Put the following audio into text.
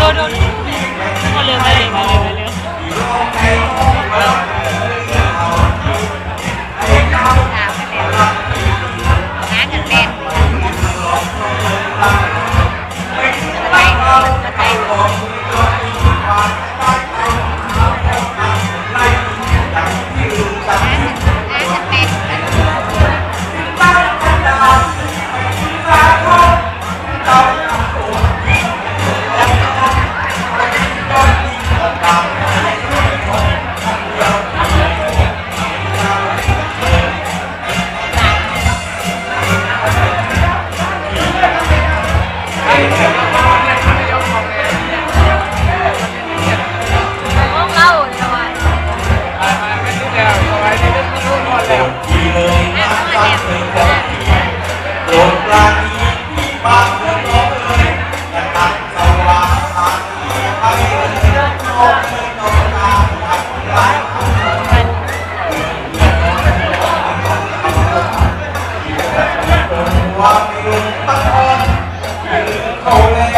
ดูดูมาเร็วมาเร็วมาเร็วมาเร็วน้าเงินเล่น ความยุ่งตั้งอ่อนยืนเขาแล้ว